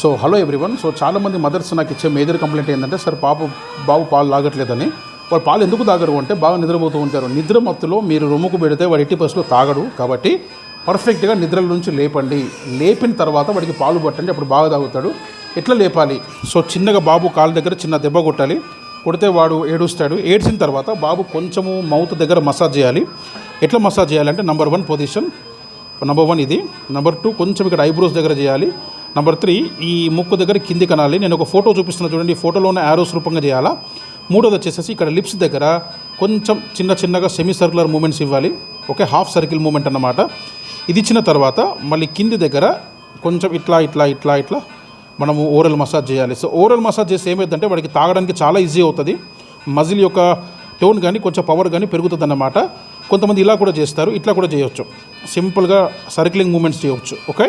So hello everyone so చాలామంది mothers నాకు ఇచ్చే మేజర్ కంప్లైంట్ ఏంటంటే సార్ పాప బాబు పాలు తాగట్లేదని. వాడు పాలు ఎందుకు తాగరు అంటే బాగా నిద్రపోతూ ఉంటారు. నిద్ర మత్తులో మీరు రొమ్ముకు పెడితే వాడు ఎట్టి పర్సులో తాగడు. కాబట్టి పర్ఫెక్ట్గా నిద్రల నుంచి లేపండి. లేపిన తర్వాత వాడికి పాలు పట్టండి. అప్పుడు బాగా తాగుతాడు. ఎట్లా లేపాలి? సో చిన్నగా బాబు కాళ్ళ దగ్గర చిన్న దెబ్బ కొట్టాలి. కొడితే వాడు ఏడుస్తాడు. ఏడ్చిన తర్వాత బాబు కొంచెము మౌత్ దగ్గర మసాజ్ చేయాలి. ఎట్లా మసాజ్ చేయాలంటే number one position number one ఇది. నెంబర్ టూ కొంచెం ఇక్కడ ఐబ్రోస్ దగ్గర చేయాలి. నెంబర్ త్రీ ఈ ముక్కు దగ్గర కింది కనాలి నేను ఒక ఫోటో చూపిస్తున్నా చూడండి. ఫోటోలోనే ఫోటోలో ఉన్న యారోస్ రూపంగా చేయాలా? మూడోది వచ్చేసేసి ఇక్కడ లిప్స్ దగ్గర కొంచెం చిన్న చిన్నగా సెమీ సర్కులర్ మూమెంట్స్ ఇవ్వాలి. ఓకే హాఫ్ సర్కిల్ మూమెంట్ అన్నమాట. ఇది ఇచ్చిన తర్వాత మళ్ళీ కింది దగ్గర కొంచెం ఇట్లా ఇట్లా ఇట్లా ఇట్లా మనము ఓరల్ మసాజ్ చేయాలి. సో ఓరల్ మసాజ్ చేస్తే ఏమైందంటే వాడికి తాగడానికి చాలా ఈజీ అవుతుంది. మజిల్ యొక్క టోన్ కానీ కొంచెం పవర్ కానీ పెరుగుతుంది అన్నమాట కొంతమంది ఇలా కూడా చేస్తారు ఇట్లా కూడా చేయొచ్చు. సింపుల్గా సర్కిలింగ్ మూమెంట్స్ చేయవచ్చు ఓకే